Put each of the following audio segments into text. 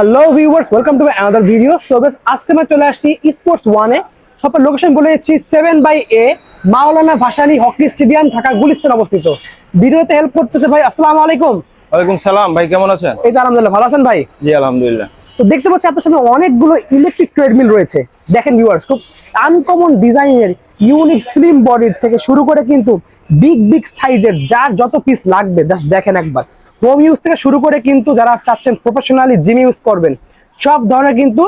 Hello viewers welcome to other video so বেশ আজকে আমরা চলে আসছি স্পোর্টস ওয়ানে সবার লোকেশন বলে দিচ্ছি seven by A Maulana Bhasani hockey stadium Dhaka Gulistan অবস্থিত। ভিডিওতে হেল্প করতেছে ভাই আসসালামু আলাইকুম। ওয়ালাইকুম সালাম ভাই কেমন আছেন? এই তো আলহামদুলিল্লাহ ভালো আছেন ভাই? জি আলহামদুলিল্লাহ। তো দেখতে পাচ্ছি আপনার সামনে অনেকগুলো ইলেকট্রিক ট্রেডমিল রয়েছে। দেখেন ভিউয়ার্স খুব আনকমন ডিজাইনের ইউনিক স্লিম বডির থেকে শুরু করে কিন্তু বিগ বিগ সাইজের যার যত পিস লাগবে জাস্ট দেখেন একবার। হোম ইউজ থেকে শুরু করে কিন্তু যারা চাচ্ছেন প্রফেশনালি জিম ইউজ করবেন, সব ধরনের কিন্তু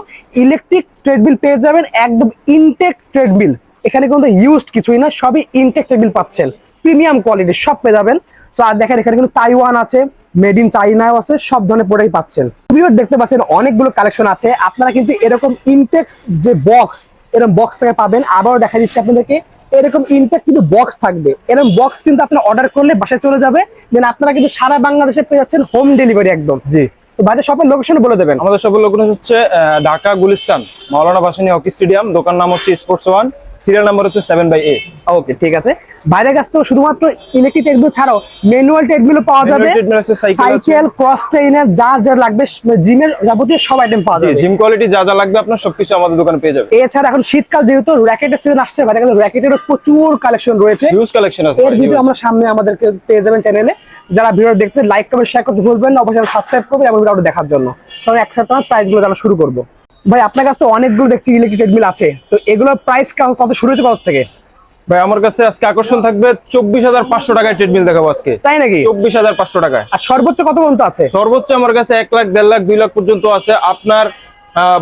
ইলেকট্রিক ট্রেডমিল পেয়ে যাবেন, একদম ইনটেক ট্রেডমিল এখানে কিন্তু ইউজড কিছুই না, সবই ইনটেক ট্রেডমিল পাচ্ছেন। প্রিমিয়াম কোয়ালিটির সব পেয়ে যাবেন। সো আর দেখেন এখানে কিন্তু তাইওয়ান আছে। মেড ইন চাইনাও আছে সব ধরনের প্রোডাক্ট পাচ্ছেন। ভিউয়ার দেখতে পাচ্ছেন অনেকগুলো কালেকশন আছে। আপনারা কিন্তু এরকম ইনটেক্স যে বক্স এরকম বক্স থেকে পাবেন। আবারও দেখা দিচ্ছে আপনাদেরকে এরকম ইনটেক কিন্তু বক্স থাকবে। এরকম বক্স কিন্তু আপনারা অর্ডার করলে বাসায় চলে যাবে। দেন আপনারা কিন্তু সারা বাংলাদেশে পেয়ে যাচ্ছেন হোম ডেলিভারি একদম। জি। বাইরে শপের লোকেশন বলে দেবেন। আমাদের সব লোকেশন হচ্ছে ঢাকা গুলিস্তান মাওলানা ভাসানী হকি স্টেডিয়াম দোকান নাম হচ্ছে স্পোর্টস ওয়ান সিরিয়াল নাম্বার হচ্ছে সেভেন বাই এ ওকে ঠিক আছে। বাইরের কাছ থেকে শুধুমাত্র ইলেকট্রিক ট্রেডমিল ছাড়াও ম্যানুয়াল ট্রেডমিলও পাওয়া যাবে। সাইকেল ক্রস ট্রেইনার যা যা লাগবে জিমের যাবতীয় সব আইটেম পাওয়া যাবে। জিম কোয়ালিটি যা যা লাগবে আপনার সবকিছু আমাদের দোকানে পেয়ে যাবেন। এছাড়া এখন শীতকাল যেহেতু র্যাকেটের সিজন আসছে বাইরে কিন্তু র্যাকেটেরও প্রচুর কালেকশন রয়েছে। হিউজ কালেকশন আছে এর ভিডিও আমরা সামনে আমাদেরকে পেয়ে যাবেন চ্যানেলে যারা ভিডিও দেখছে লাইক করবেন শেয়ার করতে ভুলবেন না অবশ্যই সাবস্ক্রাইব করবেন এবং ভিডিওটা দেখার জন্য। সবাই একসাথে আমার প্রাইসগুলো জানা শুরু করব। ভাই আপনার কাছে তো অনেকগুলো দেখছি ইলেকট্রিক ট্রেডমিল আছে। তো এগুলোর প্রাইস কত শুরু হয়েছে কত থেকে? ভাই আমার কাছে আজকে আকর্ষণ থাকবে চব্বিশ হাজার পাঁচশো টাকায় ট্রেডমিল দেখাবো আজকে। তাই নাকি? চব্বিশ হাজার পাঁচশো টাকায়। আর সর্বোচ্চ কত পর্যন্ত আছে? সর্বোচ্চ আমার কাছে এক লাখ দেড় লাখ দুই লাখ পর্যন্ত আছে। আপনার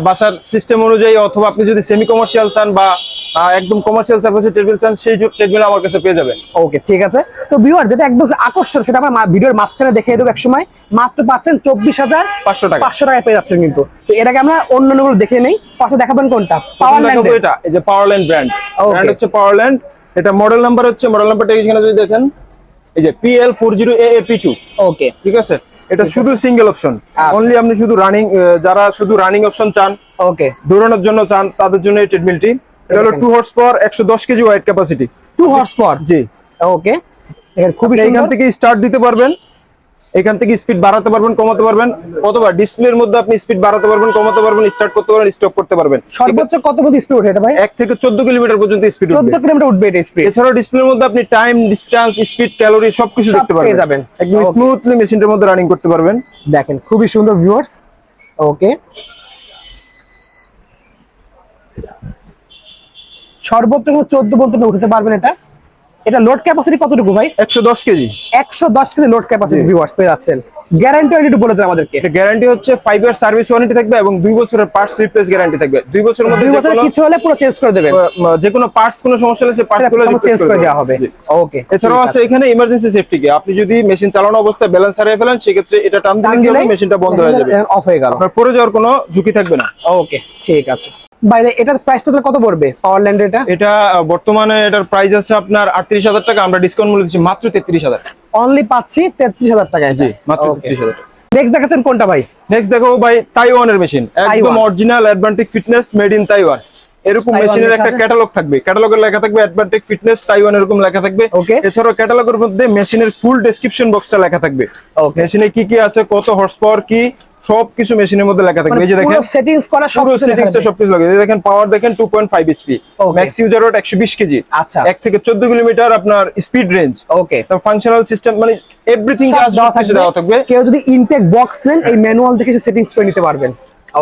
বাসার সিস্টেম অনুযায়ী অথবা আপনি যদি সেমি কমার্শিয়াল চান বা একদম কমার্শিয়াল সার্ভিসের টেবিল চান সেই টেবিল আমার কাছে পেয়ে যাবেন। ওকে ঠিক আছে। তো ভিউয়ার যেটা একদম আকর্ষণ সেটা আমরা ভিডিওর মাঝখানে দেখে দেবো এক সময় মাত্র পাচ্ছেন চব্বিশ হাজার পাঁচশো টাকা। পাঁচশো টাকায় পেয়ে যাচ্ছেন কিন্তু। তো এটাকে আমরা অন্যগুলো দেখে নেই। পাশে দেখাবেন কোনটা? পাওয়ার ল্যান্ড এটা এই যে পাওয়ারল্যান্ড ব্র্যান্ড Okay. ব্র্যান্ড হচ্ছে পাওয়ারল্যান্ড এটা মডেল নাম্বার হচ্ছে মডেল নাম্বারটা এখানে যদি দেখেন এই যে PL four zero A P two okay ঠিক আছে? এটা শুধু সিঙ্গেল অপশন। অনলি আপনি শুধু রানিং যারা শুধু রানিং অপশন চান ওকে দৌড়ানোর জন্য চান তাদের জন্য এই ট্রেডমিলটি এটা হলো টু হর্স পাওয়ার একশো দশ KG weight capacity two horse power জি। ওকে এর খুবই সুন্দর এখান থেকে স্টার্ট দিতে পারবেন। এখান থেকে স্পিড বাড়াতে পারবেন কমাতে পারবেন অথবা ডিসপ্লের মধ্যে আপনি স্পিড বাড়াতে পারবেন কমাতে পারবেন স্টার্ট করতে পারবেন স্টপ করতে পারবেন। সর্বোচ্চ কত পর্যন্ত স্পিড ওঠে এটা ভাই? এক থেকে চোদ্দ কিলোমিটার পর্যন্ত স্পিড চোদ্দ কিলোমিটার উঠবে এটা স্পিড এছাড়াও ডিসপ্লের মধ্যে আপনি টাইম ডিসটেন্স স্পিড ক্যালোরি সবকিছু সব দেখতে পারবেন। পেয়ে যাবেন। একদম স্মুথলি মেশিনটার মধ্যে রানিং করতে পারবেন। দেখেন খুবই সুন্দর ভিউয়ার্স ওকে সর্বোচ্চ কিন্তু চোদ্দ পর্যন্ত উঠতে পারবেন এটা। এটা লোড ক্যাপাসিটি কতটুকু ভাই? একশো দশ কেজি। একশো দশ কেজি লোড ক্যাপাসিটি। ভিউয়ার্স পেয়ে যাচ্ছেন। গ্যারান্টি একটু বলে দেন আমাদেরকে। এটা গ্যারান্টি হচ্ছে ফাইভ ইয়ার সার্ভিস ওয়ারেন্টি থাকবে এবং দুই বছরের পার্টস রিপ্লেস গ্যারান্টি থাকবে। দুই বছরের মধ্যে যে কোনো- কিছু হলে পুরো চেঞ্জ করে দেবেন। যে কোনো পার্টস কোনো সমস্যা হলে সে পার্টসগুলো চেঞ্জ করে দেওয়া হবে। ওকে এছাড়াও আছে। এখানে ইমার্জেন্সি সেফটি কে। আপনি যদি মেশিন চালানো অবস্থায় ব্যালেন্স হারিয়ে ফেলেন সেক্ষেত্রে এটা টান দিলে মেশিনটা বন্ধ হয়ে যাবে। অফ হয়ে গেল। আপনার পড়ে যাওয়ার কোনো ঝুঁকি থাকবে না। ওকে ঠিক আছে। বাইরে এটার প্রাইসটা তাহলে কত পড়বে পাওয়ার ল্যান্ড এটা? এটা বর্তমানে এটার প্রাইস আছে আপনার আটত্রিশ হাজার টাকা আমরা ডিসকাউন্ট মূল্য দিচ্ছি মাত্র তেত্রিশ হাজার। অনলি পাচ্ছি টাকায় জি মাত্র হাজার টাকা। নেক্সট দেখাচ্ছেন কোনটা ভাই? নেক্সট দেখো ভাই তাইওয়ানের মেশিন একদম। Original Advantek fitness made in Taiwan এরকম মেশিনের একটা ক্যাটালগ থাকবে। ক্যাটালগের লেখা থাকবে অ্যাডভান্টিক ফিটনেস তাইওয়ান এরকম লেখা থাকবে. এছাড়াও ক্যাটালগের মধ্যে মেশিনের ফুল ডেসক্রিপশন বক্সটা লেখা থাকবে। মেশিনে কি কি আছে কত হর্স পাওয়ার কি সবকিছু মেশিনের মধ্যে লেখা থাকবে। এই যে দেখেন সেটিংস করা সব পুরো সেটিংস লেখা। সবকিছু লাগে এই দেখেন পাওয়ার দেখেন 2.5 HP Okay. Max user weight 120 KG. আচ্ছা। এক থেকে 14 কিলোমিটার আপনার স্পিড রেঞ্জ ওকে তো ফাংশনাল সিস্টেম মানে এভরিথিং কাজ দেওয়া থাকবে। কেউ যদি ইনটেক বক্স নেন এই ম্যানুয়াল দেখে সেটিংস করে নিতে পারবেন।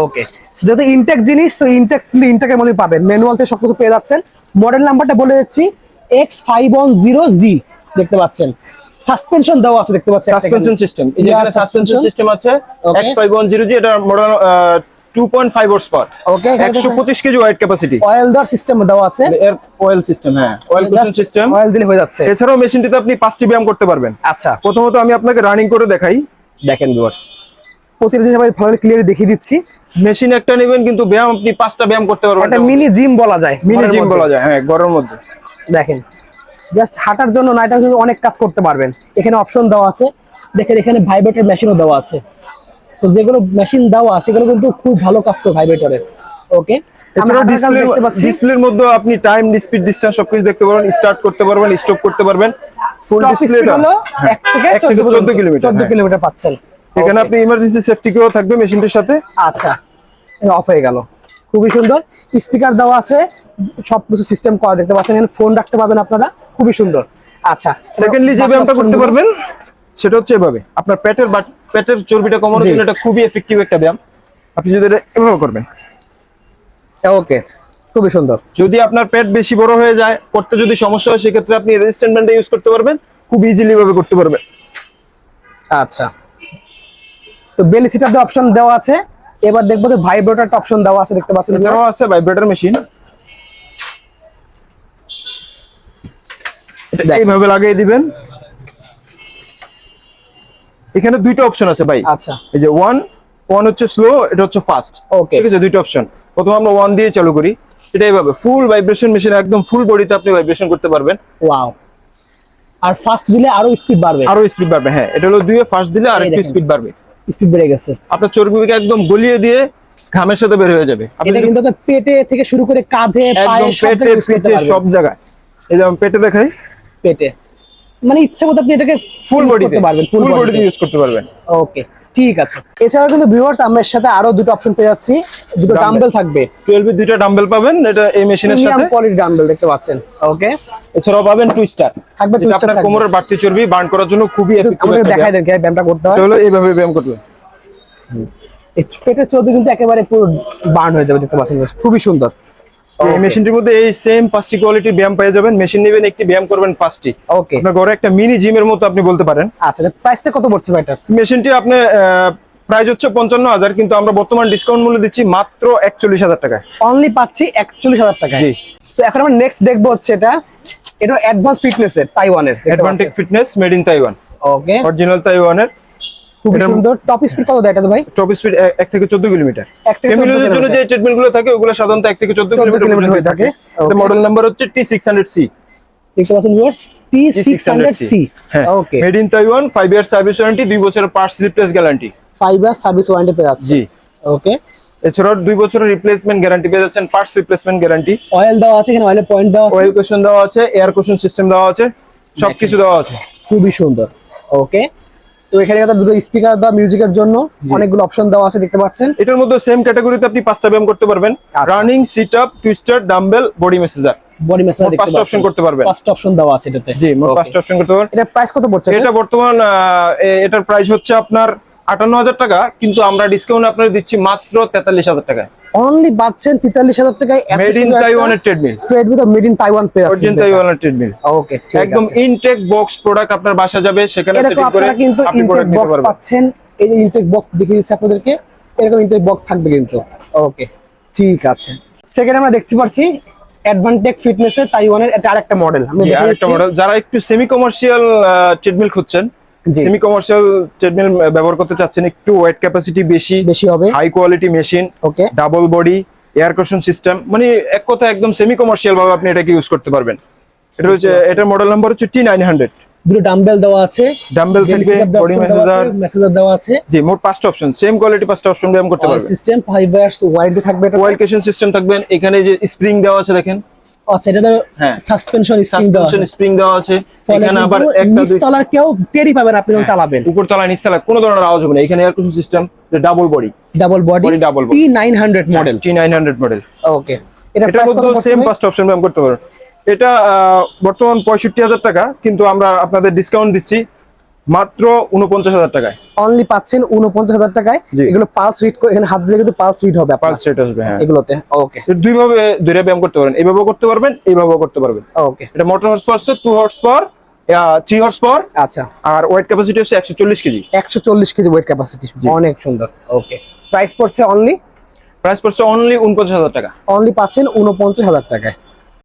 ওকে যেহেতু ইনটেক জিনিস তো ইনটেক কিন্তু ইনটেকের মধ্যে পাবেন। ম্যানুয়াল থেকে সবকিছু পেয়ে যাচ্ছেন। মডেল নাম্বারটা বলে দিচ্ছি X five one zero G দেখতে পাচ্ছেন। সাসপেনশন দেওয়া আছে দেখতে পাচ্ছেন সাসপেনশন সিস্টেম এই যে এখানে সাসপেনশন সিস্টেম আছে Okay. X5100G এটা মডেল 2.5 হর্স পাওয়ার এখানে 125 কেজি ওয়েট ক্যাপাসিটি অয়েল দেওয়ার সিস্টেম দেওয়া আছে। এর অয়েল সিস্টেম হ্যাঁ অয়েল কুশন সিস্টেম অয়েল দিলে হয়ে যাচ্ছে। এছাড়াও মেশিনটিতে আপনি পাঁচটি ব্যায়াম করতে পারবেন। আচ্ছা। প্রথমত আমি আপনাকে রানিং করে দেখাই। দেখেন ভিউয়ার্স প্রতিটা জিনিস আমি ভালো ক্লিয়ার দেখিয়ে দিচ্ছি। মেশিন একটা নেবেন কিন্তু ব্যায়াম আপনি পাঁচটা ব্যায়াম করতে পারবেন একটা মিনি জিম বলা যায় মিনি জিম বলা যায় হ্যাঁ ঘরের মধ্যে। দেখেন। জাস্ট হাঁটার জন্য না জন্য অনেক কাজ করতে পারবেন। এখানে অপশন দেওয়া আছে। দেখেন এখানে ভাইব্রেটর মেশিনও দেওয়া আছে। তো যেগুলো মেশিন দেওয়া সেগুলো কিন্তু খুব ভালো কাজ করে ভাইব্রেটরের ওকে ডিসপ্লের মধ্যে আপনি টাইম স্পিড ডিসটেন্স সবকিছু দেখতে পারবেন স্টার্ট করতে পারবেন স্টপ করতে পারবেন। ফুল ডিসপ্লেটা হলো থেকে 14 কিলোমিটার হ্যাঁ। কিলোমিটার পাচ্ছেন। এখানে আপনি ইমার্জেন্সি সেফটি কেও থাকবে মেশিনটির সাথে। আচ্ছা অফ হয়ে গেল। খুবই সুন্দর। স্পিকার দেওয়া আছে। সবকিছু সিস্টেম করা দেখতে পাচ্ছেন। এখানে ফোন রাখতে পারবেন আপনারা। খুবই সুন্দর। আচ্ছা সেকেন্ডলি যে বাকি ব্যায়ামটা করতে পারবেন সেটা হচ্ছে এভাবে। আপনার পেটের বা- পেটের চর্বিটা কমানোর। জন্য এটা খুবই এফেক্টিভ একটা ব্যায়াম। আপনি যদি এটা এভাবে করবেন। ওকে খুবই সুন্দর। যদি আপনার পেট বেশি বড় হয়ে যায় করতে যদি সমস্যা হয় সেক্ষেত্রে আপনি রেজিস্ট্যান্ট ব্যান্ডটা ইউজ করতে পারবেন খুব ইজিলি ভাবে করতে পারবেন। আচ্ছা। তো বেলি সিটার অপশন দেওয়া আছে। এবার দেখব যে ভাইব্রেটর অপশন দেওয়া আছে দেখতে পাচ্ছেন এছাড়াও আছে ভাইব্রেটর মেশিন এইভাবে লাগিয়ে দিবেন। এখানে দুইটা অপশন আছে ভাই। আচ্ছা। এই যে ওয়ান ওয়ান হচ্ছে স্লো এটা হচ্ছে ফাস্ট Okay. ঠিক আছে দুইটা অপশন প্রথমে আমরা ওয়ান দিয়ে চালু করি। এটা এইভাবে ফুল ভাইব্রেশন মেশিন একদম ফুল বডিতে আপনি ভাইব্রেশন করতে পারবেন। ওয়াও আর ফাস্ট দিলে আরও স্পিড বাড়বে। আরও স্পিড বাড়বে হ্যাঁ। এটা হলো দুইয়ে ফাস্ট দিলে আর একটু। স্পিড বাড়বে। স্পিড বেড়ে গেছে। আপনার চর্বিকে একদম গলিয়ে দিয়ে ঘামের সাথে বের হয়ে যাবে। এটা কিন্তু পেটে থেকে শুরু করে কাঁধে পায়ে সব জায়গায় সব এই যেমন পেটে দেখাই। পেটে। মানে ইচ্ছা মতো আপনি এটাকে ফুল বডিতে করতে পারবেন ফুল বডিতে বডিতে ইউজ করতে পারবেন। ওকে ঠিক আছে। এছাড়াও কিন্তু ভিউয়ার্স আমরা এর সাথে আরও দুটো অপশন পেয়ে যাচ্ছি। দুটো ডাম্বেল থাকবে। 12 এর দুইটা ডাম্বেল পাবেন এটা এই মেশিনের সাথে। কোয়ালিটি ডাম্বেল দেখতে পাচ্ছেন। ওকে এছাড়াও পাবেন টুইস্টার থাকবে যেটা আপনার কোমরের বাড়তি চর্বি বার্ন করার জন্য খুবই এফেক্টিভ আমাকে দেখাই দেন কীভাবে ব্যায়ামটা করতে হয়। এটা হলো এইভাবে ব্যায়াম করবে এই পেটের চর্বি কিন্তু একেবারে পুরো বার্ন হয়ে যাবে দেখতে পাচ্ছেন খুবই সুন্দর। এই মেশিনটির মধ্যে এই সেম পাঁচটি কোয়ালিটির ব্যায়াম পেয়ে যাবেন। মেশিন নেবেন একটি ব্যায়াম করবেন পাঁচটি। ওকে আপনার ঘরে একটা মিনি জিমের মতো আপনি বলতে পারেন। আচ্ছা প্রাইসটা কত পড়ছে ভাই এটার? মেশিনটি আপনি প্রাইস হচ্ছে পঞ্চান্ন হাজার কিন্তু আমরা বর্তমান ডিসকাউন্ট মূল্য দিচ্ছি মাত্র একচল্লিশ হাজার টাকায়। অনলি পাচ্ছি একচল্লিশ হাজার টাকায়। জি। তো এখন আমরা নেক্সট দেখব হচ্ছে এটা। এটা অ্যাডভান্স ফিটনেস এর তাইওয়ানের Advantek fitness made in Taiwan okay original তাইওয়ানের সুন্দর। টপ স্পিড কত দেয় এটাতে ভাই? টপ স্পিড থেকে থেকে 14 ফ্যামিলির জন্য যে ট্রিটমেন্টগুলো থাকে ওগুলো সাধারণত থেকে চোদ্দ 14 কিলোমিটার কিলোমিটার হয়ে থাকে। মডেল নাম্বার হচ্ছে দেখতে পাচ্ছেন viewers okay made in Taiwan year service warranty দুই বছরের parts replace guarantee year service warranty পেয়ে যাচ্ছে। জি। ওকে এছাড়াও দুই বছরের রিপ্লেসমেন্ট গ্যারান্টি পেয়ে যাচ্ছেন পার্টস রিপ্লেসমেন্ট গ্যারান্টি অয়েল দেওয়া আছে এখানে অয়েলের পয়েন্ট দেওয়া আছে? অয়েল কুশন দেওয়া আছে এয়ার কুশন সিস্টেম দেওয়া আছে সবকিছু দেওয়া আছে। খুবই সুন্দর। ওকে তো এখানে দুটো স্পিকার দেওয়া মিউজিকের জন্য অনেকগুলো অপশন দেওয়া আছে দেখতে পাচ্ছেন? এটার মধ্যে সেম ক্যাটাগরিতে আপনি পাঁচটা ব্যায়াম করতে পারবেন। Running sit up twister dumbbell body massager body massage মোট দেখতে পাঁচটা option করতে পারবেন। পাঁচটা অপশন দেওয়া আছে এটাতে। জি পাঁচটা অপশন করতে পারবেন। এটা প্রাইস কত পড়ছে? এটা বর্তমান আহ, এটার প্রাইস হচ্ছে আপনার আটান্ন হাজার টাকা কিন্তু আমরা ডিসকাউন্ট আপনার দিচ্ছি মাত্র তেতাল্লিশ হাজার টাকায়। অনলি পাচ্ছেন তেতাল্লিশ হাজার টাকায় মেড ইন তাইওয়ানের treadmill trade with made in Taiwan পেয়ে যাচ্ছেন তাইওয়ানের ট্রেডমিল ওকে একদম ইনটেক বক্স প্রোডাক্ট আপনার বাসা যাবে সেখানে সেটিং করে কিন্তু আপনি ইনটেক প্রোডাক্ট নিতে বক্স পারবেন। পাচ্ছেন। এই যে ইনটেক বক্স দেখিয়ে দিচ্ছি আপনাদেরকে। এরকম ইনটেক বক্স থাকবে কিন্তু। ওকে ঠিক আছে। সেকেন্ড আমরা দেখতে পাচ্ছি অ্যাডভান্টেক ফিটনেসের তাইওয়ানের এটা আরেকটা মডেল আমি আরেকটা। মডেল যারা একটু সেমি কমার্শিয়াল ট্রেডমিল খুঁজছেন। সেমি কমার্শিয়াল ট্রেডমিল ব্যবহার করতে চাচ্ছেন একটু ওয়েট ক্যাপাসিটি বেশি বেশি হবে। High quality machine okay double body air cushion system মানে এক কথা একদম সেমি কমার্শিয়াল ভাবে আপনি এটাকে ইউজ করতে পারবেন। এটা হচ্ছে এটার মডেল নাম্বার হচ্ছে টি নাইন হান্ড্রেড দুটো ডাম্বেল দেওয়া আছে। ডাম্বেল থাকবে বডি মেসেজার মেসেজার দেওয়া আছে জি মোট পাঁচটা অপশন সেম কোয়ালিটি পাঁচটা অপশন ব্যায়াম করতে পারবেন সিস্টেম ফাইভ ইয়ার্স ওয়ারেন্টি থাকবে এটা ওয়েল কেশন সিস্টেম থাকবেন এখানে যে স্প্রিং দেওয়া আছে দেখেন। আচ্ছা এটা হ্যাঁ। সাসপেনশন স্প্রিং দেওয়া আছে। সাসপেনশন স্প্রিং দেওয়া আছে। এখানে আবার একটা দুই হ্যাঁ। নিচতলার কেউ টেরি পাবেন আপনি যখন চালাবেন। উপর তলা নিচ তলা কোনো ধরনের আওয়াজ হবে না। এখানে air cushion system double body double body double body। T nine hundred model T nine hundred model okay এটা এটার মধ্যে সেম পাঁচটা অপশন ব্যায়াম করতে পারবেন এটা বর্তমান পঁয়ষট্টি হাজার টাকা কিন্তু আমরা আপনাদের ডিসকাউন্ট দিচ্ছি মাত্র উনপঞ্চাশ হাজার টাকায়। অনলি পাচ্ছেন উনপঞ্চাশ হাজার টাকায়। এগুলো পালস রিড এখানে হাত দিলে কিন্তু পালস রিড হবে পাঁচ সেট আসবে হ্যাঁ। এগুলোতে ওকে তো দুই ভাবে দুইটা ব্যায়াম করতে পারেন এইভাবেও করতে পারবেন এইভাবেও করতে পারবেন। ওকে এটা motor horse power two horse power three horse power আচ্ছা। আর ওয়েট ক্যাপাসিটি হচ্ছে একশো চল্লিশ কেজি। একশো চল্লিশ কেজি ওয়েট ক্যাপাসিটি অনেক সুন্দর। ওকে প্রাইস পড়ছে অনলি প্রাইস পড়ছে অনলি উনপঞ্চাশ হাজার টাকা। অনলি পাচ্ছেন উনপঞ্চাশ হাজার টাকায়।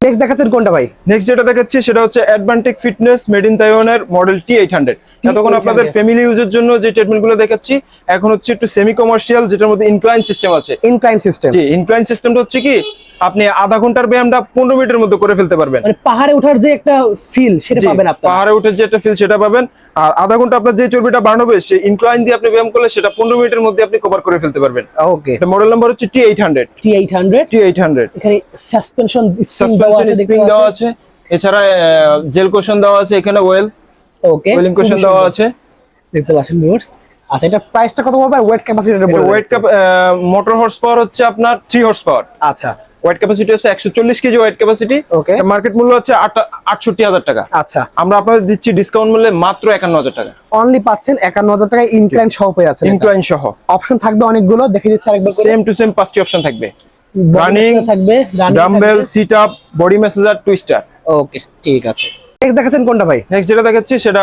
নেক্সট দেখাচ্ছেন কোনটা ভাই? নেক্সট যেটা দেখাচ্ছি সেটা হচ্ছে অ্যাডভান্টেক ফিটনেস মেড ইন তাইওয়ানের মডেল টি এইট হান্ড্রেড এতক্ষণ আপনাদের ফ্যামিলি ইউজের জন্য যে ট্রিটমেন্টগুলো দেখাচ্ছি এখন হচ্ছে একটু সেমি কমার্শিয়াল যেটার মধ্যে ইনক্লাইন সিস্টেম আছে। ইনক্লাইন সিস্টেম জি ইনক্লাইন সিস্টেমটা হচ্ছে কি আপনি আধা ঘণ্টার ব্যায়ামটা পনেরো মিনিটের মধ্যে করে ফেলতে পারবেন। মানে পাহাড়ে ওঠার যে একটা ফিল সেটা পাবেন পাহাড়ে উঠে যেটা ফিল সেটা পাবেন। আর আধা ঘণ্টা আপনার যে চর্বিটা বাড়াবে সে ইনক্লাইন দিয়ে আপনি ব্যায়াম করলে সেটা পনেরো মিনিটের মধ্যে আপনি কভার করে ফেলতে পারবেন। ওকে এটা মডেল নাম্বার হচ্ছে T eight hundred T eight hundred T eight hundred এখানে সাসপেনশন সাসপেনশন স্প্রিং দেওয়া আছে। এছাড়া জেল কোশন দেওয়া আছে এখানে ওয়েল ওকে ওয়েলিং কোশন দেওয়া আছে। দেখতে পাচ্ছেন ভিউয়ার্স আচ্ছা এটা প্রাইসটা কত পড়বে ওয়েট ক্যাপাসিটিটা বলে ওয়েট মোটর হর্স পাওয়ার হচ্ছে আপনার থ্রি হর্স পাওয়ার আচ্ছা। ওয়েট ক্যাপাসিটি একশো চল্লিশ KG weight capacity Okay. Market মূল্য আটষট্টি হাজার টাকা। আচ্ছা। আমরা আপনাদের দিচ্ছি ডিসকাউন্ট মূল্যে মাত্র একান্ন হাজার টাকা। অনলি পাচ্ছেন একান্ন হাজার টাকায় ইনক্লাইন সহ পেয়ে যাচ্ছেন ইনক্লাইন সহ। অপশন থাকবে অনেকগুলো দেখে দিচ্ছি আরেকবার সেম টু সেম পাঁচটি অপশন থাকবে। রানিং থাকবে dumbbell sit up body massager twister okay ঠিক আছে। নেক্সট দেখাচ্ছেন কোনটা ভাই? নেক্সট যেটা দেখাচ্ছি সেটা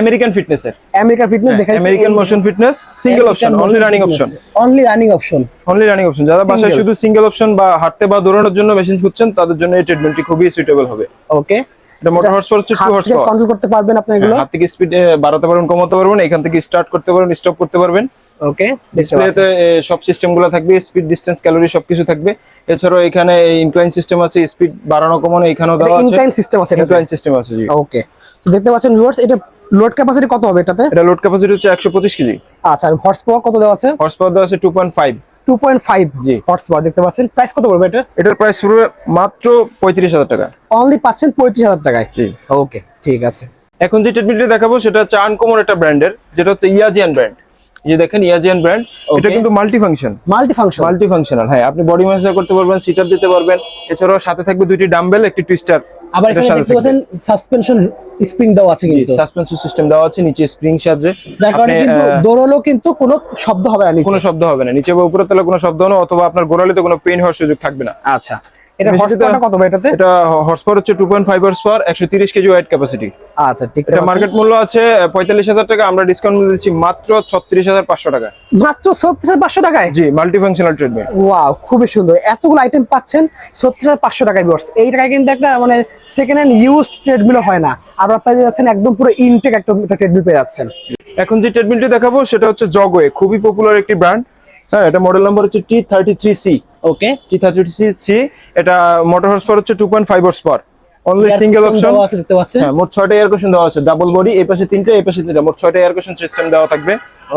আমেরিকান ফিটনেসের আমেরিকান ফিটনেস দেখাই American motion fitness single option only running option only running option only running option যারা বাসায় শুধু সিঙ্গেল অপশন বা হাঁটতে বা দৌড়ানোর জন্য মেশিন খুঁজছেন তাদের জন্য এই ট্রিটমেন্টটি খুবই সুইটেবল হবে। ওকে এটা মোটর হর্স পাওয়ার হচ্ছে টু হর্স পাওয়ার কন্ট্রোল করতে পারবেন আপনি এগুলো? হাত থেকে স্পিড বাড়াতে পারবেন কমাতে পারবেন এখান থেকে স্টার্ট করতে পারবেন স্টপ করতে পারবেন। ওকে ডিসপ্লেতে সব সিস্টেম থাকবে স্পিড ডিস্টেন্স ক্যালোরি সবকিছু থাকবে। এছাড়াও এখানে ইনক্লাইন সিস্টেম আছে স্পিড বাড়ানো কমানো এখানেও দেওয়া আছে। ইনক্লাইন সিস্টেম আছে ইনক্লাইন সিস্টেম আছে জি। ওকে দেখতে পাচ্ছেন ভিউয়ার্স এটা লোড ক্যাপাসিটি কত হবে এটাতে? এটা লোড ক্যাপাসিটি হচ্ছে একশো পঁচিশ কেজি। আচ্ছা আর হর্স পাওয়ার কত দেওয়া আছে? হর্স পাওয়ার দেওয়া আছে টু পয়েন্ট ফাইভ 2.5 জি। হর্স পাওয়ার দেখতে পাচ্ছেন। প্রাইস কত পড়বে এটা এটার প্রাইস পড়বে মাত্র পঁয়ত্রিশ হাজার টাকা। অনলি পাচ্ছেন টাকায়। জি। ওকে ঠিক আছে। এখন যে ট্রিটমেন্টটি দেখাবো সেটা হচ্ছে আনকমন একটা ব্র্যান্ডের যেটা হচ্ছে ইয়াজিয়ান ব্র্যান্ড যে দেখেন ইয়াজিয়ান ব্র্যান্ড এটা কিন্তু multi function multi function multi functional হ্যাঁ আপনি বডি ম্যাসাজ করতে পারবেন সিট আপ দিতে পারবেন। এছাড়াও সাথে থাকবে দুইটি ডাম্বেল একটি টুইস্টার আবার এখানে দেখতে পাচ্ছেন সাসপেনশন স্প্রিং দেওয়া আছে কিন্তু। সাসপেনশন সিস্টেম দেওয়া আছে নিচে স্প্রিং সাহায্যে যার কারণে কিন্তু দৌড়ালো কিন্তু কোনো শব্দ হবে না কোনো শব্দ হবে না। নিচে বা উপরে তলে কোনো শব্দ হবে না অথবা আপনার গোড়ালিতে কোনো পেইন হওয়ার সুযোগ থাকবে না। আচ্ছা। এটা কত এটাতে? হচ্ছে কেজি ওয়েট ক্যাপাসিটি আচ্ছা ঠিক এটা মার্কেট মূল্য আছে পঁয়তাল্লিশ হাজার টাকা আমরা ডিসকাউন্ট দিচ্ছি মাত্র ছত্রিশ হাজার পাঁচশো টাকা। মাত্র ছত্রিশ হাজার পাঁচশো টাকায়? জি মাল্টি ফাংশনাল ট্রিটমেন্ট ওয়াও খুবই সুন্দর। এতগুলো আইটেম পাচ্ছেন টাকায় এই টাকায় কিন্তু একটা মানে সেকেন্ড হ্যান্ড ট্রেডমিল হয় না। আর আপনারা যাচ্ছেন একদম পুরো ইনটেক একটা ট্রেডমিল পেয়ে যাচ্ছেন। এখন যে ট্রেডমিলটি দেখাবো সেটা হচ্ছে জগওয়ে খুবই পপুলার একটি ব্র্যান্ড হ্যাঁ এটা মডেল নাম্বার হচ্ছে T thirty three C okay T thirty C এটা মোটর হর্স পাওয়ার হচ্ছে two point five horse power only single option আছে দেখতে পাচ্ছেন? হ্যাঁ মোট ছয়টা এয়ার কানেকশন দেওয়া আছে। ডাবল বডি এই পাশে তিনটা এই পাশে তিনটা। মোট ছয়টা এয়ার কানেকশন সিস্টেম দেওয়া থাকবে।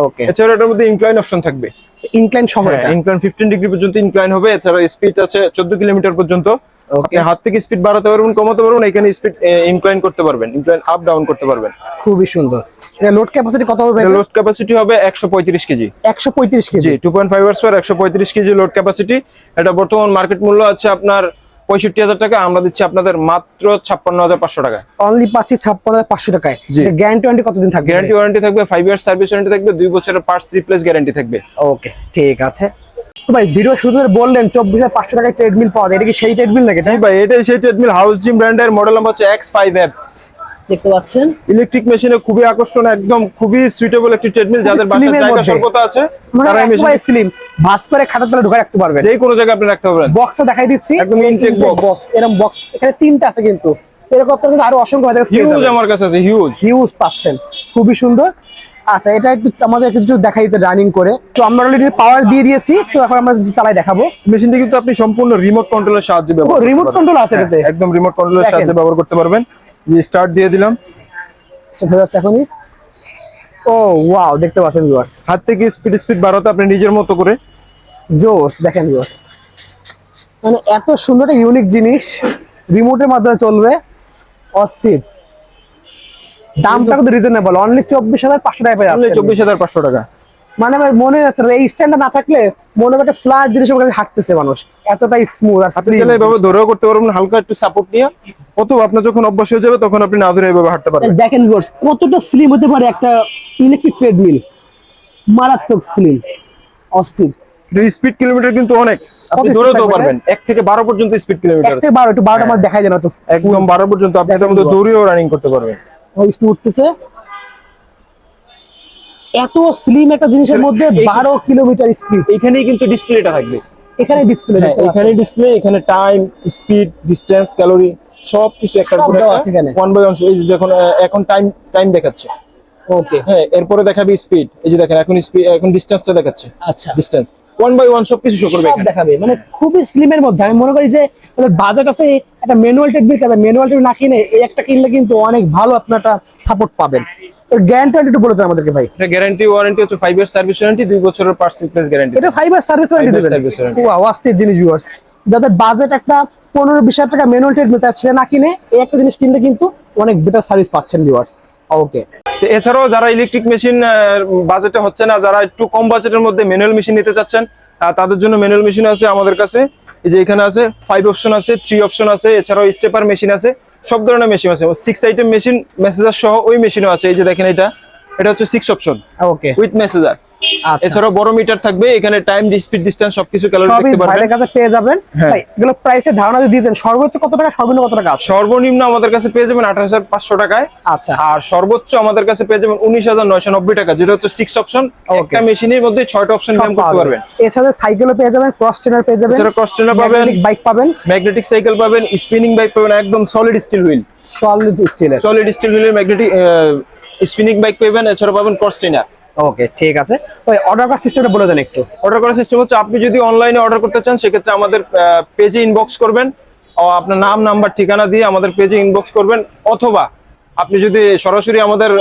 ওকে এছাড়া এটার মধ্যে ইনক্লাইন অপশন থাকবে। ইনক্লাইন সহ ইনক্লাইন ফিফটিন ডিগ্রি পর্যন্ত ইনক্লাইন হবে। এছাড়া স্পিড আছে চোদ্দ কিলোমিটার পর্যন্ত. আপনি হাত থেকে স্পিড বাড়াতে পারবেন কমাতে পারবেন এখানে স্পিড ইনক্লাইন করতে পারবেন ইনক্লাইন আপ ডাউন করতে পারবেন। খুবই সুন্দর। এটা লোড ক্যাপাসিটি কত হবে লোড ক্যাপাসিটি হবে একশো পঁয়ত্রিশ কেজি। একশো পঁয়ত্রিশ কেজি? জি two point five hours per একশো পঁয়ত্রিশ কেজি লোড ক্যাপাসিটি এটা বর্তমান মার্কেট মূল্য আছে আপনার পঁয়ষট্টি হাজার টাকা আমরা দিচ্ছি আপনাদের মাত্র ছাপ্পান্ন হাজার পাঁচশো টাকা অনলি পাচ্ছি ছাপ্পান্ন হাজার পাঁচশো টাকায়। গ্যারান্টি ওয়ারেন্টি কতদিন থাকবে? গ্যারান্টি ওয়ারেন্টি থাকবে ফাইভ ইয়ার্স সার্ভিস ওয়ারেন্টি থাকবে দুই বছরের পার্টস রিপ্লেস গ্যারান্টি থাকবে। ওকে ঠিক আছে। ভাই ভিডিও শুরু বললেন চব্বিশ হাজার পাঁচশো টাকায় ট্রেডমিল পাওয়া যায় এটা কি সেই ট্রেডমিল নাকি ভাই এটাই সেই ট্রেডমিল হাউস জিম ব্র্যান্ডের মডেল নাম্বার হচ্ছে এক্স ফাইভ এফ দেখতে পাচ্ছেন? ইলেকট্রিক মেশিনে খুবই আকর্ষণ একদম খুবই সুইটেবল একটি ট্রেডমিল যাদের জায়গা স্বল্পতা আছে তারা এই মেশিন স্লিম ভাস করে খাটার তলে ঢোকা রাখতে পারবেন। যে কোনো জায়গায় আপনি রাখতে পারবেন। বক্সটা দেখাই দিচ্ছি। একদম বক্স এরকম বক্স এখানে তিনটা আছে কিন্তু। এরকম আপনার কিন্তু আরও অসংখ্য হিউজ আমার কাছে আছে হিউজ হিউজ পাচ্ছেন। খুবই সুন্দর। আচ্ছা এটা একটু আমাদের একটু দেখাই দিতে রানিং করে। তো আমরা অলরেডি পাওয়ার দিয়ে দিয়েছি সো এখন আমরা চালাই দেখাবো। মেশিনটি কিন্তু আপনি সম্পূর্ণ রিমোট কন্ট্রোলের সাহায্যে ব্যবহার রিমোট কন্ট্রোল আছে হ্যাঁ, এটাতে একদম রিমোট কন্ট্রোলের। সাহায্যে ব্যবহার করতে পারবেন। যে স্টার্ট দিয়ে দিলাম। সেটা হয়ে যাচ্ছে এখনই। ও ওয়াও দেখতে পাচ্ছেন ভিউয়ার্স হাত থেকে স্পিড স্পিড বাড়াতে আপনি নিজের মতো করে। জোস দেখেন ভিউয়ার্স মানে এত সুন্দর একটা ইউনিক জিনিস। রিমোটের মাধ্যমে চলবে। অস্থির। দামটা কিন্তু রিজনেবল অনলি চব্বিশ হাজার পাঁচশো টাকা পেয়ে চব্বিশ হাজার পাঁচশো টাকা। মানে মনে হচ্ছে এই স্ট্যান্ডটা না থাকলে মনে হবে একটা ফ্ল্যাট উপরে হাঁটতেছে মানুষ। এতটাই স্মুথ আর আপনি চাইলে এভাবে ধরেও করতে পারবেন হালকা একটু সাপোর্ট নিয়ে। অথবা আপনার যখন অভ্যাস হয়ে যাবে তখন আপনি না ধরে এভাবে হাঁটতে পারবেন। দেখেন ভিউয়ার্স কতটা স্লিম হতে পারে একটা ইলেকট্রিক ট্রেডমিল মারাত্মক স্লিম অস্থির। স্পিড কিলোমিটার কিন্তু অনেক। আপনি তো পারবেন। এক থেকে বারো পর্যন্ত স্পিড কিলোমিটার থেকে বারো একটু বারোটা আমার দেখাই যায় না তো। একদম বারো পর্যন্ত আপনি এটার মধ্যে দৌড়িয়েও রানিং করতে পারবেন। স্পিড উঠতেছে। এত স্লিম একটা জিনিসের মধ্যে বারো কিলোমিটার স্পিড এখানেই কিন্তু ডিসপ্লেটা থাকবে। এখানে ডিসপ্লে হ্যাঁ এখানে ডিসপ্লে এখানে টাইম স্পিড ডিসটেন্স ক্যালোরি সব কিছু একটা। ওয়ান বাই ওয়ান এই যে যখন এখন টাইম টাইম দেখাচ্ছে। ওকে হ্যাঁ এরপরে দেখাবে স্পিড এই যে দেখেন এখন স্পিড এখন ডিসটেন্সটা দেখাচ্ছে। আচ্ছা। ডিসটেন্স ওয়ান বাই ওয়ান সব কিছু শো করবে দেখাবে। মানে খুবই স্লিমের মধ্যে। আমি মনে করি যে বাজেট আছে একটা ম্যানুয়াল কাজে ম্যানুয়াল না কিনে এই একটা কিনলে কিন্তু অনেক ভালো আপনার একটা সাপোর্ট পাবেন। এর গ্যারান্টি একটু বলে দেন আমাদেরকে ভাই। এটা গ্যারান্টি ওয়ারেন্টি হচ্ছে ইয়ার সার্ভিস ওয়ারেন্টি বছরের পার্টস রিপ্লেস গ্যারান্টি এটা ফাইভ ইয়ার সার্ভিস ওয়ারেন্টি দেবেন। ওয়াও অস্থির জিনিস ভিউয়ার্স যাদের বাজেট একটা পনেরো বিশ হাজার টাকা ম্যানুয়াল তার না কিনে এই একটা জিনিস কিনলে কিন্তু অনেক বেটার সার্ভিস পাচ্ছেন ভিউয়ার্স ওকে এছাড়াও যারা ইলেকট্রিক মেশিন বাজেটে হচ্ছে না যারা একটু কম বাজেটের মধ্যে ম্যানুয়াল মেশিন নিতে চাচ্ছেন তাদের জন্য ম্যানুয়াল মেশিন আছে আমাদের কাছে। এই যে এখানে আছে ফাইভ অপশন আছে থ্রি অপশন আছে এছাড়াও স্টেপার মেশিন আছে সব ধরনের মেশিন আছে। সিক্স আইটেম মেশিন মেসেজার সহ ওই মেশিনও আছে। এই যে দেখেন এটা এটা হচ্ছে six option okay with massager এছাড়াও বড় মিটার থাকবে এখানে টাইম স্পিড ডিস্টেন্স সবকিছু ক্যালোরি দেখতে পারবেন। ভাইদের কাছে পেয়ে যাবেন। হ্যাঁ। ভাই এগুলো প্রাইসের ধারণা যদি দিতেন সর্বোচ্চ কত টাকা সর্বনিম্ন কত টাকা সর্বনিম্ন আমাদের কাছে পেয়ে যাবেন আঠাশ হাজার পাঁচশো টাকায়। আচ্ছা। আর সর্বোচ্চ আমাদের কাছে পেয়ে যাবেন টাকা যেটা হচ্ছে অপশন একটা মেশিনের মধ্যে অপশন করতে পারবেন। এছাড়া সাইকেলও পেয়ে যাবেন ক্রস ট্রেনার পেয়ে যাবেন এছাড়া ক্রস ট্রেনার পাবেন বাইক পাবেন। ম্যাগনেটিক সাইকেল পাবেন স্পিনিং বাইক পাবেন একদম সলিড স্টিল হুইল সলিড স্টিলের সলিড স্টিল হুইলের ম্যাগনেটিক স্পিনিং বাইক পাবেন এছাড়া পাবেন ক্রস ট্রেনার ওকে, ঠিক আছে। ওই অর্ডার করার সিস্টেমটা বলে দেন একটু। অর্ডার করার সিস্টেম হচ্ছে, আপনি যদি অনলাইনে অর্ডার করতে চান, সেক্ষেত্রে আমাদের পেজে ইনবক্স করবেন। আপনার নাম নাম্বার ঠিকানা দিয়ে আমাদের পেজে ইনবক্স করবেন। অথবা আপনি যদি সরাসরি আমাদের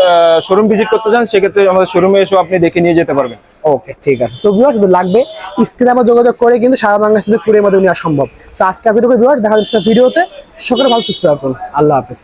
শোরুম ভিজিট করতে চান, সেক্ষেত্রে আমাদের শোরুমে এসে আপনি দেখে নিয়ে যেতে পারবেন। ওকে, ঠিক আছে। সো ভিউয়ার্স যদি লাগবে স্ক্রিনে আমার যোগাযোগ করে কিন্তু সারা বাংলাদেশ থেকে কুড়ির মধ্যে নেওয়া সম্ভব। তো আজকে এতটুকু ভিউয়ার্স দেখা যাচ্ছে ভিডিওতে। সকলে ভালো, সুস্থ থাকুন। আল্লাহ হাফেজ।